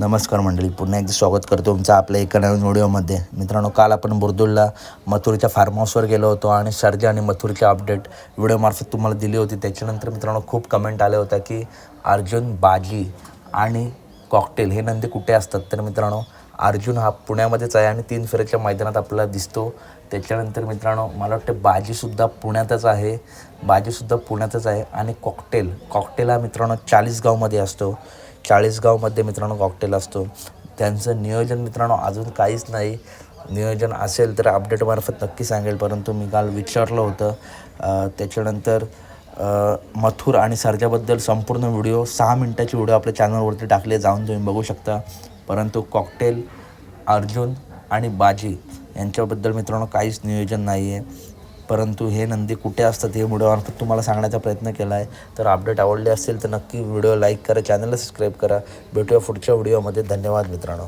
नमस्कार मंडळी पुन्हा एकदा स्वागत करतो तुमचं आपल्या एका नवीन व्हिडिओमध्ये. मित्रांनो काल आपण बुरदुलला मथुरच्या फार्म हाऊसवर गेलो होतो आणि सर्जा आणि मथुरची अपडेट व्हिडिओमार्फत तुम्हाला दिली होती. त्याच्यानंतर मित्रांनो खूप कमेंट आल्या होत्या की अर्जुन बाजी आणि कॉकटेल हे नंदी कुठे असतात? तर मित्रांनो अर्जुन हा पुण्यामध्येच आहे आणि तीन फेऱ्याच्या मैदानात आपल्याला दिसतो. त्याच्यानंतर मित्रांनो मला वाटतं बाजीसुद्धा पुण्यातच आहे. बाजीसुद्धा पुण्यातच आहे आणि कॉकटेल कॉकटेल हा मित्रांनो चाळीसगावमध्ये असतो. चाळीसगावमध्ये मित्रांनो कॉकटेल असतो. त्यांचं नियोजन मित्रांनो अजून काहीच नाही. नियोजन असेल तर अपडेटमार्फत नक्की सांगेल परंतु मी काल विचारलं होतं. त्याच्यानंतर मथुर आणि सर्जाबद्दल संपूर्ण व्हिडिओ सहा मिनटाची व्हिडिओ आपल्या चॅनलवरती टाकले जाऊन तुम्ही बघू शकता. परंतु कॉकटेल अर्जुन आणि बाजी यांच्याबद्दल मित्रांनो काहीच नियोजन नाही आहे परंतु हे नंदी कुठे असतात हे व्हिडिओमार्फत तुम्हाला सांगण्याचा प्रयत्न केला आहे तर अपडेट आवडले असेल तर नक्की व्हिडिओ लाईक करा चॅनलला सबस्क्राईब करा. भेटूया पुढच्या व्हिडिओमध्ये धन्यवाद मित्रांनो.